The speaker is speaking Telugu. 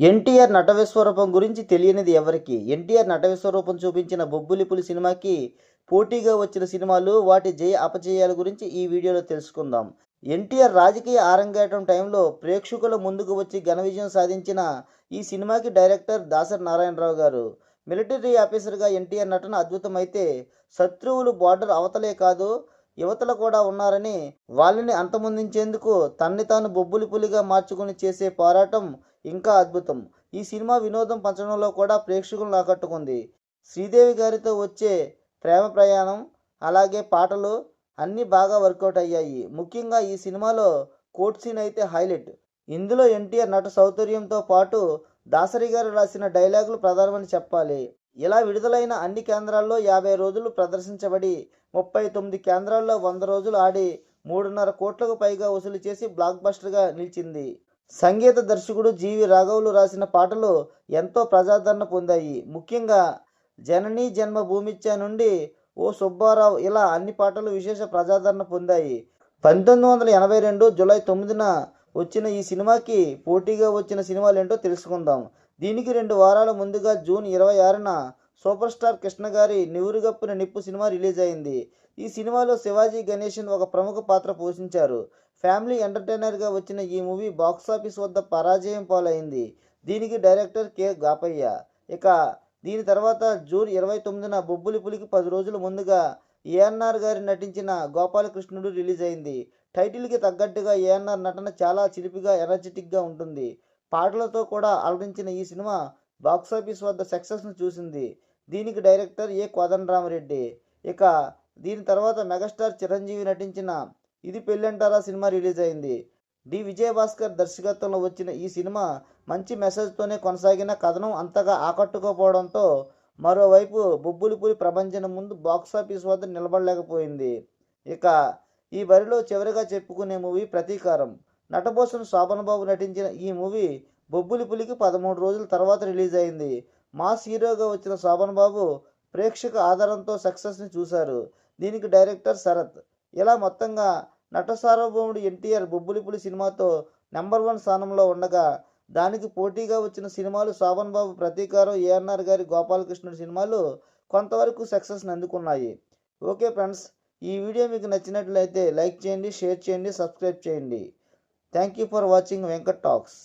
ఎన్టీఆర్ నట విశ్వరూపం గురించి తెలియనిది ఎవరికి? ఎన్టీఆర్ నట విశ్వరూపం చూపించిన బొబ్బులిపులి సినిమాకి పోటీగా వచ్చిన సినిమాలు వాటి జయ అపజయాల గురించి ఈ వీడియోలో తెలుసుకుందాం. ఎన్టీఆర్ రాజకీయ ఆరంగేటం టైంలో ప్రేక్షకుల ముందుకు వచ్చి ఘన విజయం సాధించిన ఈ సినిమాకి డైరెక్టర్ దాసరి నారాయణరావు గారు. మిలిటరీ ఆఫీసర్గా ఎన్టీఆర్ నటన అద్భుతమైతే శత్రువులు బార్డర్ అవతలే కాదు యువతలు కూడా ఉన్నారని వాళ్ళని అంతమొందించేందుకు తన్ని తాను బొబ్బులి పులిగా మార్చుకుని చేసే పోరాటం ఇంకా అద్భుతం. ఈ సినిమా వినోదం పంచడంలో కూడా ప్రేక్షకులను ఆకట్టుకుంది. శ్రీదేవి గారితో వచ్చే ప్రేమ ప్రయాణం అలాగే పాటలు అన్నీ బాగా వర్కౌట్ అయ్యాయి. ముఖ్యంగా ఈ సినిమాలో కోట్ సీన్ అయితే హైలైట్. ఇందులో ఎన్టీఆర్ నట సౌకర్యంతో పాటు దాసరి గారు రాసిన డైలాగులు ప్రధానమని చెప్పాలి. ఇలా విడుదలైన అన్ని కేంద్రాల్లో యాభై రోజులు ప్రదర్శించబడి ముప్పై తొమ్మిది కేంద్రాల్లో వంద రోజులు ఆడి మూడున్నర కోట్లకు పైగా వసూలు చేసి బ్లాక్ బస్టర్గా నిలిచింది. సంగీత దర్శకుడు జీవి రాఘవులు రాసిన పాటలు ఎంతో ప్రజాదరణ పొందాయి. ముఖ్యంగా జననీ జన్మభూమిచ్చ నుండి ఓ సుబ్బారావు ఇలా అన్ని పాటలు విశేష ప్రజాదరణ పొందాయి. పంతొమ్మిది వందల ఎనభై రెండు జులై తొమ్మిదిన వచ్చిన ఈ సినిమాకి పోటీగా వచ్చిన సినిమాలు ఏంటో తెలుసుకుందాం. దీనికి రెండు వారాల ముందుగా జూన్ ఇరవై ఆరున సూపర్ స్టార్ కృష్ణ గారి నివురుగప్పున నిప్పు సినిమా రిలీజ్ అయింది. ఈ సినిమాలో శివాజీ గణేషన్ ఒక ప్రముఖ పాత్ర పోషించారు. ఫ్యామిలీ ఎంటర్టైనర్గా వచ్చిన ఈ మూవీ బాక్సాఫీస్ వద్ద పరాజయం పాలైంది. దీనికి డైరెక్టర్ కె. గాపయ్య. ఇక దీని తర్వాత జూన్ ఇరవై తొమ్మిదిన బొబ్బులి పులికి పది రోజుల ముందుగా ఏఎన్ఆర్ గారి నటించిన గోపాలకృష్ణుడు రిలీజ్ అయింది. టైటిల్కి తగ్గట్టుగా ఏఎన్ఆర్ నటన చాలా చిలిపిగా ఎనర్జెటిక్గా ఉంటుంది. పాటలతో కూడా అలరించిన ఈ సినిమా బాక్సాఫీస్ వద్ద సక్సెస్ను చూసింది. దీనికి డైరెక్టర్ ఏ కోదండరామరెడ్డి. ఇక దీని తర్వాత మెగాస్టార్ చిరంజీవి నటించిన ఇది పెళ్ళంటారా సినిమా రిలీజ్ అయింది డి విజయభాస్కర్ దర్శకత్వంలో వచ్చిన ఈ సినిమా మంచి మెసేజ్తోనే కొనసాగిన కథనం అంతగా ఆకట్టుకోపోవడంతో మరోవైపు బొబ్బులిపూరి ప్రపంచం ముందు బాక్సాఫీస్ వద్ద నిలబడలేకపోయింది. ఇక ఈ బరిలో చివరిగా చెప్పుకునే మూవీ ప్రతీకారం. నటభూషణ్ శోభన్ బాబు నటించిన ఈ మూవీ బొబ్బులిపులికి పదమూడు రోజుల తర్వాత రిలీజ్ అయింది మాస్ హీరోగా వచ్చిన శోభన్ బాబు ప్రేక్షక ఆధారంతో సక్సెస్ని చూశారు. దీనికి డైరెక్టర్ శరత్. ఇలా మొత్తంగా నట సార్వభౌముడు ఎన్టీఆర్ బొబ్బులిపులి సినిమాతో నెంబర్ వన్ స్థానంలో ఉండగా దానికి పోటీగా వచ్చిన సినిమాలు శోభన్ బాబు ప్రతీకారం ఏఎన్ఆర్ గారి గోపాలకృష్ణుడి సినిమాలు కొంతవరకు సక్సెస్ని అందుకున్నాయి. ఓకే ఫ్రెండ్స్ ఈ వీడియో మీకు నచ్చినట్లయితే లైక్ చేయండి షేర్ చేయండి సబ్స్క్రైబ్ చేయండి. Thank you for watching Venkat talks.